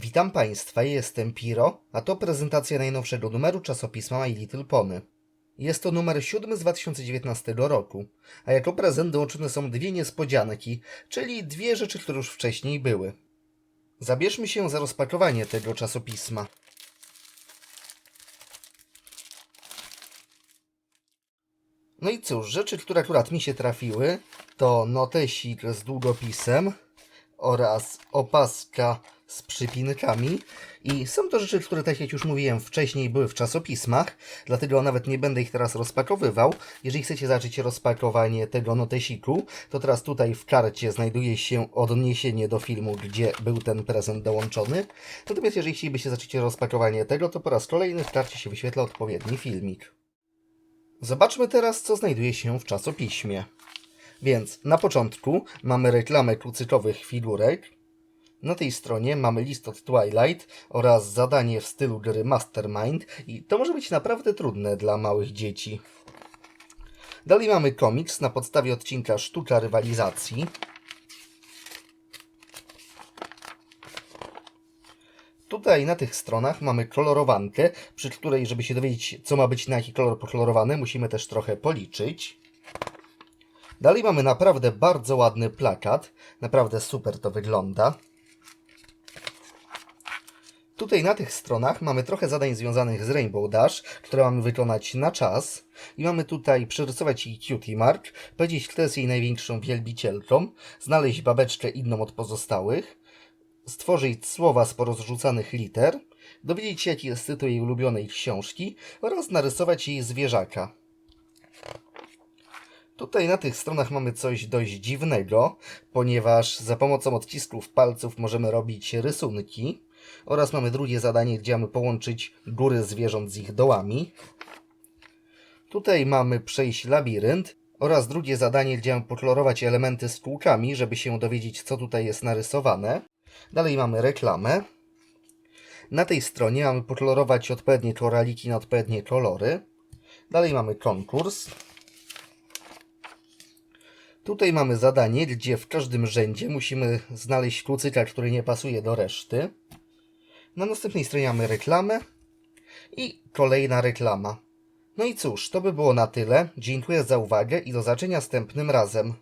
Witam Państwa, jestem Piro, a to prezentacja najnowszego numeru czasopisma My Little Pony. Jest to numer 7 z 2019 roku, a jako prezent dołączone są dwie niespodzianki, czyli dwie rzeczy, które już wcześniej były. Zabierzmy się za rozpakowanie tego czasopisma. No i cóż, rzeczy, które akurat mi się trafiły, to notesik z długopisem oraz opaska z przypinkami. I są to rzeczy, które, tak jak już mówiłem wcześniej, były w czasopismach, dlatego nawet nie będę ich teraz rozpakowywał. Jeżeli chcecie zacząć rozpakowanie tego notesiku, to teraz tutaj w karcie znajduje się odniesienie do filmu, gdzie był ten prezent dołączony. Natomiast jeżeli chcielibyście zacząć rozpakowanie tego, to po raz kolejny w karcie się wyświetla odpowiedni filmik. Zobaczmy teraz, co znajduje się w czasopiśmie. Więc na początku mamy reklamę kucykowych figurek. Na tej stronie mamy list od Twilight oraz zadanie w stylu gry Mastermind i to może być naprawdę trudne dla małych dzieci. Dalej mamy komiks na podstawie odcinka Sztuka rywalizacji. Tutaj na tych stronach mamy kolorowankę, przy której, żeby się dowiedzieć, co ma być na jaki kolor pokolorowane, musimy też trochę policzyć. Dalej mamy naprawdę bardzo ładny plakat. Naprawdę super to wygląda. Tutaj na tych stronach mamy trochę zadań związanych z Rainbow Dash, które mamy wykonać na czas. I mamy tutaj przerysować jej cutie mark, powiedzieć, kto jest jej największą wielbicielką, znaleźć babeczkę inną od pozostałych, stworzyć słowa z porozrzucanych liter, dowiedzieć się, jaki jest tytuł jej ulubionej książki oraz narysować jej zwierzaka. Tutaj na tych stronach mamy coś dość dziwnego, ponieważ za pomocą odcisków palców możemy robić rysunki oraz mamy drugie zadanie, gdzie mamy połączyć góry zwierząt z ich dołami. Tutaj mamy przejść labirynt oraz drugie zadanie, gdzie mamy pokolorować elementy z kółkami, żeby się dowiedzieć, co tutaj jest narysowane. Dalej mamy reklamę. Na tej stronie mamy pokolorować odpowiednie koraliki na odpowiednie kolory. Dalej mamy konkurs. Tutaj mamy zadanie, gdzie w każdym rzędzie musimy znaleźć kucyka, który nie pasuje do reszty. Na następnej stronie mamy reklamę i kolejna reklama. No i cóż, to by było na tyle. Dziękuję za uwagę i do zobaczenia następnym razem.